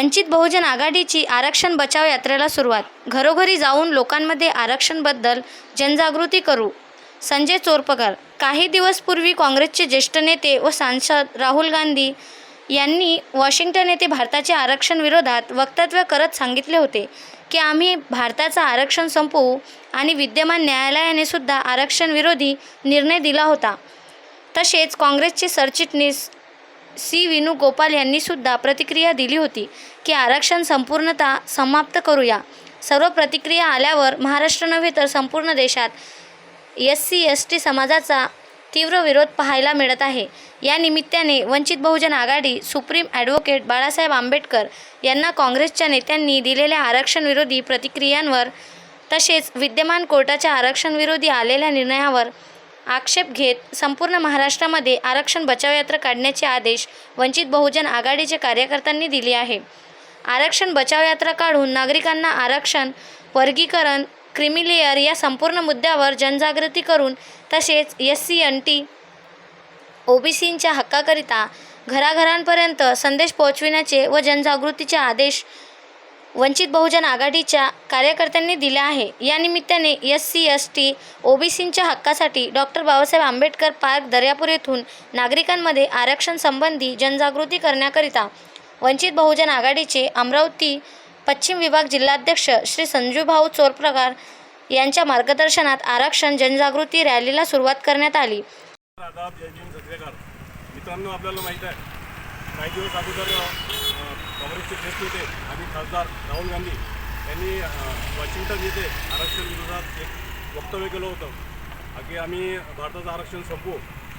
वंचित बहुजन आघाडीची आरक्षण बचाव यात्रेला सुरुवात. घरोघरी जाऊन लोकांमध्ये आरक्षणबद्दल जनजागृती करू. संजय चोरपगार काही दिवसपूर्वी काँग्रेसचे ज्येष्ठ नेते व सांसद राहुल गांधी यांनी वॉशिंग्टन येथे भारताच्या आरक्षण विरोधात वक्तव्य करत सांगितले होते की आम्ही भारताचं आरक्षण संपवू आणि विद्यमान न्यायालयाने सुद्धा आरक्षण विरोधी निर्णय दिला होता. तसेच काँग्रेसचे सरचिटणीस सी वेणुगोपाल यांनी सुद्धा प्रतिक्रिया दिली होती की आरक्षण संपूर्णतः समाप्त करूया. सर्व प्रतिक्रिया आल्यावर महाराष्ट्र नव्हे तर संपूर्ण देशात एस सी एस टी समाजाचा तीव्र विरोध पाहायला मिळत आहे. या निमित्ताने वंचित बहुजन आघाडी सुप्रीम ॲडव्होकेट बाळासाहेब आंबेडकर यांना काँग्रेसच्या नेत्यांनी दिलेल्या आरक्षणविरोधी प्रतिक्रियांवर तसेच विद्यमान कोर्टाच्या आरक्षणविरोधी आलेल्या निर्णयावर आक्षेप घेत संपूर्ण महाराष्ट्रामध्ये आरक्षण बचाव यात्रा काढण्याचे आदेश वंचित बहुजन आघाडीचे कार्यकर्त्यांनी दिले आहे. आरक्षण बचाव यात्रा काढून नागरिकांना आरक्षण वर्गीकरण क्रिमिलेअर या संपूर्ण मुद्द्यावर जनजागृती करून तसेच एस सी एन टी ओबीसींच्या हक्काकरिता घराघरांपर्यंत संदेश पोहोचविण्याचे व जनजागृतीचे आदेश वंचित बहुजन आघाडीच्या कार्यकर्त्यांनी दिला आहे. या निमित्ताने एस सी एस टी ओबीसींच्या हक्कासाठी डॉक्टर बाबासाहेब आंबेडकर पार्क दर्यापूर येथून नागरिकांमध्ये आरक्षण संबंधी जनजागृती करण्याकरिता वंचित बहुजन आघाडीचे अमरावती पश्चिम विभाग जिल्हाध्यक्ष श्री संजूभाऊ चोरप्रकार यांच्या मार्गदर्शनात आरक्षण जनजागृती रॅलीला सुरुवात करण्यात आली. मित्रांनो आपल्याला माहीत आहे काही दिवस अगोदर काँग्रेसचे ज्येष्ठ नेते आणि खासदार राहुल गांधी यांनी वॉशिंग्टन येथे आरक्षण विरोधात एक वक्तव्य केलं होतं. की आम्ही भारताचं आरक्षण संपवू.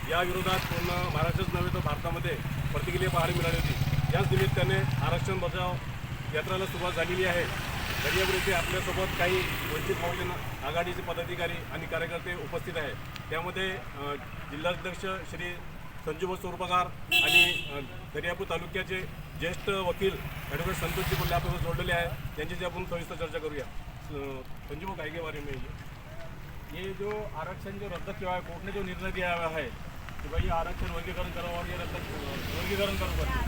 या विरोधात पूर्ण महाराष्ट्रच नव्हे तर भारतामध्ये प्रतिक्रिया पाहायला मिळाली होती. याच निमित्ताने आरक्षण बचाव यात्राला सुरुवात झालेली आहे. दर्यापूर येथे आपल्यासोबत काही वंचित बहुजन आघाडीचे पदाधिकारी आणि कार्यकर्ते उपस्थित आहेत. त्यामध्ये जिल्हाध्यक्ष श्री संजीव स्वरूपकार आणि दर्यापूर तालुक्याचे ज्येष्ठ वकील ॲडव्होकेट संतोषजी कोल्हे आपल्याला जोडलेले आहे. त्यांच्याशी आपण सविस्तर चर्चा करूया. संजीव गायके काय हे बारे में ये ये जो आरक्षण जो रद्द किया है कोर्ट ने जो निर्णय दिया हुआ है कि भाई ये आरक्षण वर्गीकरण करो और ये रद्द वर्गीकरण करो करके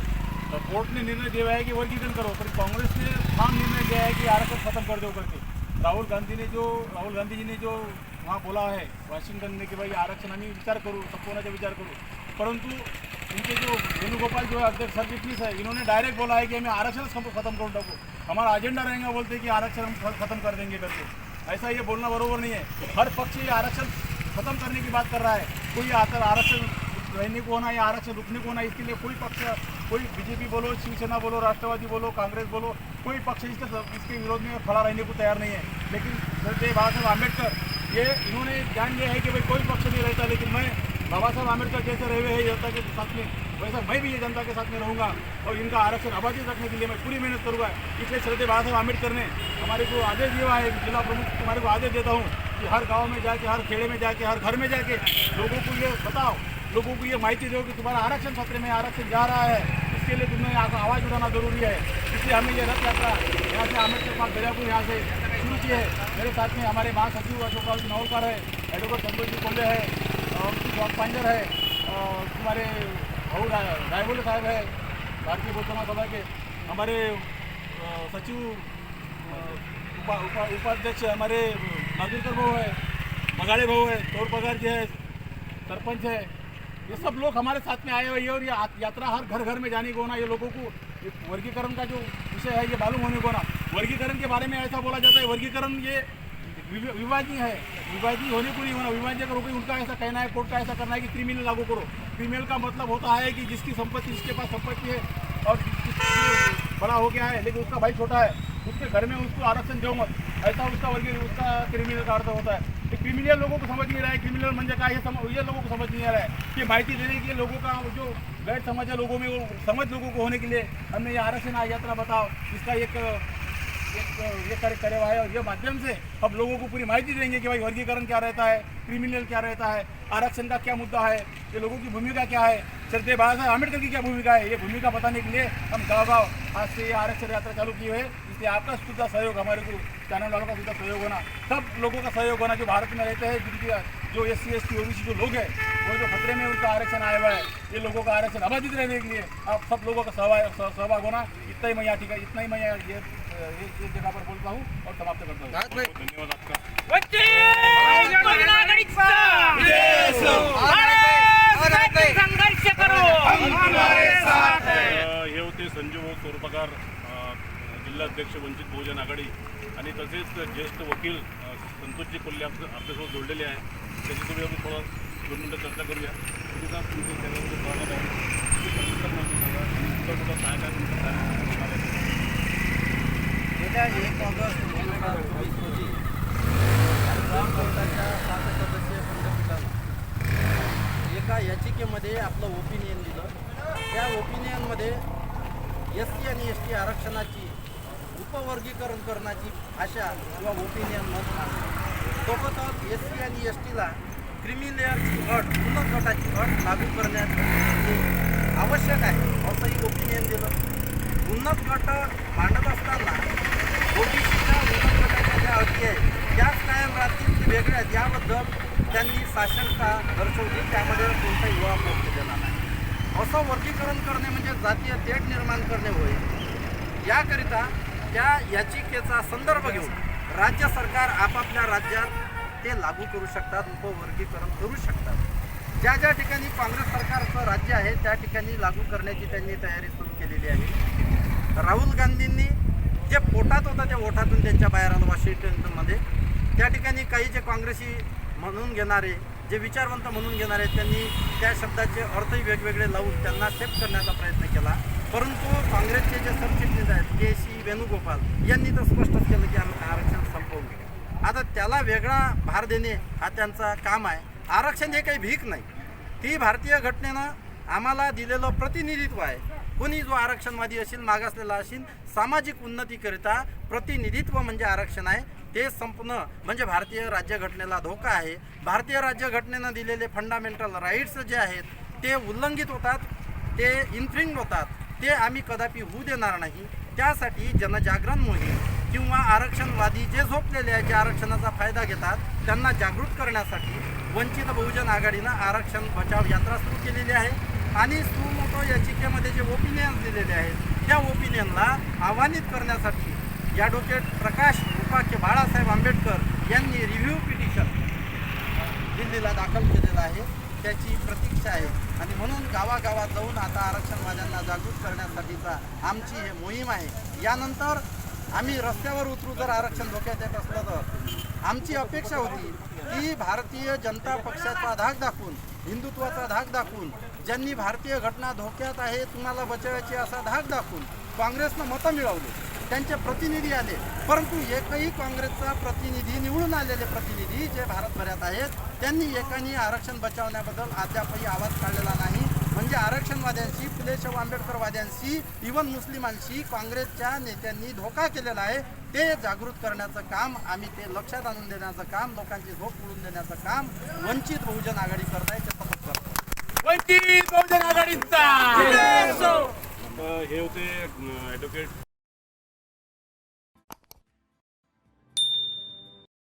तो कोर्ट ने निर्णय दिया आहे है कि वर्गीकरण करो पर कांग्रेस ने ठाम निर्णय दिया है कि आरक्षण खत्म कर दो करके राहुल गांधी ने जो राहुल गांधी जी ने जो वहाँ बोला है वाशिंगटन में कि भाई आरक्षण आम्ही विचार करू संपवण्याचा विचार करू. परंतु इनके जो वेणुगोपाल जो अध्यक्ष सरचिटनीस है, इन्होंने डायरेक्ट बोला है कि हमें आरक्षण खत्म करूँ टाकू हमारा एजेंडा रहेगा, बोलते कि आरक्षण हम खत्म कर देंगे करके। ऐसा ये बोलना बरोबर नहीं है। हर पक्ष ये आरक्षण खत्म करने की बात कर रहा है। कोई आकर आरक्षण रहने को होना या आरक्षण रुकने को होना, इसके लिए कोई पक्ष, कोई बीजेपी बोलो, शिवसेना बोलो, राष्ट्रवादी बोलो, कांग्रेस बोलो, कोई पक्ष इसके इसके विरोध में खड़ा रहने को तैयार नहीं है। लेकिन सरदेव बाबा साहब आम्बेडकर, ये इन्होंने जान लिया है कि भाई कोई पक्ष नहीं रहता, लेकिन मैं बाबा साहब आम्बेडकर जैसे रहे हुए हैं, जनता के साथ में, वैसा मैं भी ये जनता के साथ में रहूँगा और इनका आरक्षण अबाधित रखने के लिए मैं पूरी मेहनत करूँगा। इसलिए श्रद्धे बाबा साहब आम्बेडकर ने हमारे को आदेश दिया है, जिला प्रमुख तुम्हारे को आदेश देता हूँ कि हर गाँव में जाके, हर खेड़े में जाके, हर घर में जाके लोगों को ये बताओ, लोगों को ये माहिती दो कि तुम्हारा आरक्षण सत्र में आरक्षण जा रहा है। इसके लिए तुम्हें आवाज़ उठाना ज़रूरी है। इसलिए हमने ये रथ यात्रा यहाँ से अंबेडकर पार्क दरियापुर यहाँ से शुरू की है। मेरे साथ में हमारे महासचिव अशोक नवलकर है, एडवोकेट संतोष जी कोल्हे है। जॉन पांजर है तुम्हारे भाऊ रायबोले साहब है भारतीय बौद्ध सभा के हमारे सचिव उपा, उपा, उपाध्यक्ष हमारे नागुरकर भाऊ है मगाड़े भाऊ है चोर पगार जी है सरपंच है ये सब लोग हमारे साथ में आए हुए हैं और ये यात्रा हर घर घर में जाने को ना ये लोगों को वर्गीकरण का जो विषय है ये मालूम होने को ना। वर्गीकरण के बारे में ऐसा बोला जाता है वर्गीकरण ये विव- विभाजनीय है। विभाजनीय होने को नहीं होना विभाजन करो कोई उनका ऐसा कहना है, कोर्ट का ऐसा करना है कि क्रिमिनल लागू करो। क्रिमिनल का मतलब होता है कि जिसकी संपत्ति, जिसके पास संपत्ति है और बड़ा हो गया है, लेकिन उसका भाई छोटा है, उसके घर में उसको आरक्षण दो मत। ऐसा उसका वर्गीय, उसका क्रिमिनल का अर्थ होता है। ये क्रिमिनल लोगों को समझ नहीं रहा है क्रिमिनल म्हणजे काय हे सम ये लोगों को समझ नहीं आ रहा है कि माहिती देने के लोगों का जो गैर समझ है लोगों में वो समझ लोगों को होने के लिए, हमने ये आरक्षण यात्रा बताओ, इसका एक ये करे करे हुआ है और ये माध्यम से हम लोगों को पूरी माहिती देंगे कि भाई वर्गीकरण क्या रहता है क्रिमिनल क्या रहता है, आरक्षण का क्या मुद्दा है, ये लोगों की भूमिका क्या है सरदेव बाबा साहब आम्बेडकर की क्या भूमिका है, ये भूमिका बताने के लिए हम गाँव गाँव आज से ये आरक्षण यात्रा चालू की है, इसलिए आपका सुद्धा सहयोग, हमारे को चैनल वालों का सुद्धा सहयोग होना, सब लोगों का सहयोग होना जो भारत में रहते हैं, जिनकी जो एस सी एस टी जो लोग हैं, वो जो खतरे में उनका आरक्षण आया हुआ है, ये लोगों का आरक्षण अबाधित रहने के लिए आप सब लोगों का सहभाग होना इतना ही मैं यहाँ ठीक है इतना ही मैं यहाँ ये ये इस जगह पर बोलता हूँ और समाप्त करता हूँ. धन्यवाद आपका. संघर्ष करो. अ, हे होते संजू भाऊ तोरपगार अ, जिल्हाध्यक्ष वंचित बहुजन आघाडी आणि तसेच ज्येष्ठ वकील संतोषजी कोल्हे आपल्या आपल्यासोबत जोडलेले आहे. त्याच्यासोबत आपण थोडं दोन मिनटं चर्चा करूया. तुमच्या स्वागत आहे. काय काय एक ऑगस्ट दोन हजार चोवीस रोजी ग्राम सात सदस्यीय खंडपीठानं एका याचिकेमध्ये आपलं ओपिनियन दिलं. त्या ओपिनियनमध्ये एस सी आणि एस टी आरक्षणाची उपवर्गीकरण करण्याची भाषा किंवा ओपिनियन मत मांडलं सोबतच एस सी आणि एस टीला क्रिमी लेअरची अट उन्नत गटाची अट लागू करण्यात आवश्यक आहे असंही ओपिनियन दिलं उन्नत गट मांडत असताना ओबीसीच्या उन्नत गटाच्या ज्या अटी आहेत त्याच कायम राहतील की वेगळ्या आहेत याबद्दल त्यांनी साशंकता दर्शवली त्यामध्ये कोणताही युवा दिला नाही. असं वर्गीकरण करणे म्हणजे जातीय तेढ निर्माण करणे होय. याकरिता त्या याचिकेचा संदर्भ घेऊन राज्य सरकार आपापल्या राज्यात ते लागू करू शकतात उपवर्गीकरण करू शकतात. ज्या ज्या ठिकाणी काँग्रेस सरकारचं राज्य आहे त्या ठिकाणी लागू करण्याची त्यांनी तयारी सुरू केलेली आहे. राहुल गांधींनी जे पोटात होतं त्या ओठातून त्यांच्या बाहेर आलं वॉशिंग्टनमध्ये. त्या ठिकाणी काही जे काँग्रेसी म्हणून घेणारे जे विचारवंत म्हणून घेणारे त्यांनी त्या शब्दाचे अर्थही वेगवेगळे लावून त्यांना सेफ करण्याचा प्रयत्न केला. परंतु काँग्रेसचे जे सरचिटणीस आहेत के सी वेणुगोपाल यांनी तर स्पष्टच केलं की आम्ही आरक्षण संपवून घेऊ आता त्याला वेगळा भार देणे हा त्यांचा काम आहे. आरक्षण हे काही भीक नाही. ती भारतीय घटनेनं आम्हाला दिलेलं प्रतिनिधित्व आहे. कोणी जो आरक्षणवादी असेल मागासलेला असेल सामाजिक उन्नतीकरिता प्रतिनिधित्व म्हणजे आरक्षण आहे. ते संपणं म्हणजे भारतीय राज्यघटनेला धोका आहे. भारतीय राज्यघटनेनं दिलेले फंडामेंटल राईट्स जे आहेत ते उल्लंघित होतात ते इन्फ्रिंग होतात. ते आम्ही कदापि होऊ देणार नाही. त्यासाठी जनजागरण मोहीम किंवा आरक्षणवादी जे झोपलेले आहेत जे आरक्षणाचा फायदा घेतात त्यांना जागृत करण्यासाठी वंचित बहुजन आघाडीनं आरक्षण बचाव यात्रा सुरू केलेली आहे. आणि सुमोटो याचिकेमध्ये जे ओपिनियन्स दिलेले आहेत त्या ओपिनियनला आव्हानित करण्यासाठी ॲडव्होकेट प्रकाश उपाख्य बाळासाहेब आंबेडकर यांनी रिव्ह्यू पिटिशन दिल्लीला दाखल केलेलं आहे. त्याची प्रतीक्षा आहे. आणि म्हणून गावागावात जाऊन आता आरक्षणवाद्यांना जागृत करण्यासाठीचा आमची हे मोहीम आहे. यानंतर आम्ही रस्त्यावर उतरू जर आरक्षण धोक्यात येत असलं तर. आमची अपेक्षा होती की भारतीय जनता पक्षाचा धाक दाखवून हिंदुत्वाचा धाक दाखवून ज्यांनी भारतीय घटना धोक्यात आहे तुम्हाला बचावायची असा धाक दाखवून काँग्रेसनं मतं मिळवली. त्यांचे प्रतिनिधी आले. परंतु एकही काँग्रेसचा प्रतिनिधी निवडून आलेले प्रतिनिधी जे भारतभरात आहेत त्यांनी एकानी आरक्षण बचावण्याबद्दल अद्यापही आवाज काढलेला नाही. म्हणजे आरक्षणवाद्यांशी फुले शाहू आंबेडकरवाद्यांशी इवन मुस्लिमांशी काँग्रेसच्या नेत्यांनी धोका केलेला आहे. ते जागृत करण्याचं काम आम्ही ते लक्षात आणून देण्याचं काम लोकांची झोप उडून देण्याचं काम वंचित बहुजन आघाडी करत आहे ते सतत करतो वंचित बहुजन आघाडीचा! हे होते ॲडव्होकेट